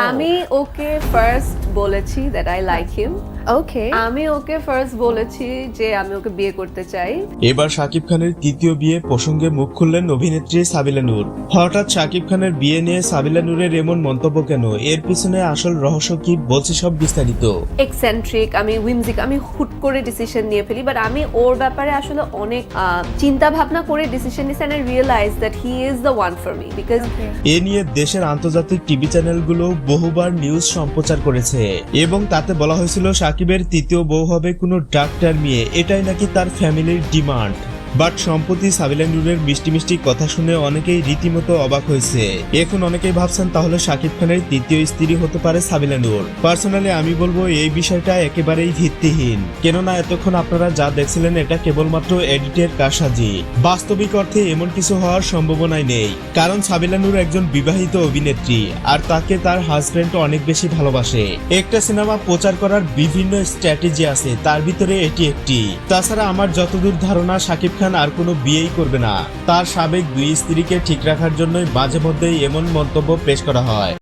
আমি ওকে ফার্স্ট বলেছি that I like him Okay. আমি ওকে ফার্স্ট বলেছি যে আমি ওকে বিয়ে করতে চাই। এবার শাকিব খানের তৃতীয় বিয়ে প্রসঙ্গে মুখ খুললেন অভিনেত্রী সাবিলা নূর। হঠাৎ শাকিব খানের বিয়ে নিয়ে সাবিলা নূরের এমন মন্তব্য কেন? এর পিছনে আসল রহস্য কি? বলছে সব বিস্তারিত। এক্সেন্ট্রিক আমি উইমজিক আমি হুট করে ডিসিশন নিয়ে ফেলি বাট আমি ওর ব্যাপারে আসলে অনেক চিন্তা ভাবনা করে ডিসিশন নিয়েছি and I realise that he is the one for me because এ নিয়ে দেশের আন্তর্জাতিক টিভি চ্যানেলগুলো বহুবার নিউজ সম্প্রচার করেছে। এবং তাতে বলা হয়েছিল সাকিবের তৃতীয় বউ হবে কোনো ডাক্তার মেয়ে। এটাই নাকি তার ফ্যামিলির ডিমান্ড বাট সম্প্রতি সাবিলা নুরের মিষ্টি মিষ্টি কথা শুনে অনেকেই রীতিমতো অবাক হয়েছে। এখন অনেকেই ভাবছেন তাহলে শাকিব খানের তৃতীয় স্ত্রী হতে পারে সাবিলা নূর। পার্সোনালি আমি বলব এই বিষয়টা একেবারেই ভিত্তিহীন। কেননা এতক্ষণ আপনারা যা দেখছিলেন এটা কেবলমাত্র এডিটের কারসাজি। বাস্তবিক অর্থে এমন কিছু হওয়ার সম্ভাবনাই নেই। কারণ সাবিলা নূর একজন বিবাহিত অভিনেত্রী, আর তাকে তার হাজবেন্ড অনেক বেশি ভালোবাসে। একটা সিনেমা প্রচার করার বিভিন্ন স্ট্র্যাটেজি আছে, তার ভিতরে এটি একটি। তাছাড়া আমার যতদূর ধারণা সাকিব খান আর কোনো বিয়েই করবে না। তার সাবেক দুই স্ত্রীকে ঠিক রাখার জন্যই মাঝে মধ্যেই এমন মন্তব্য পেশ করা হয়।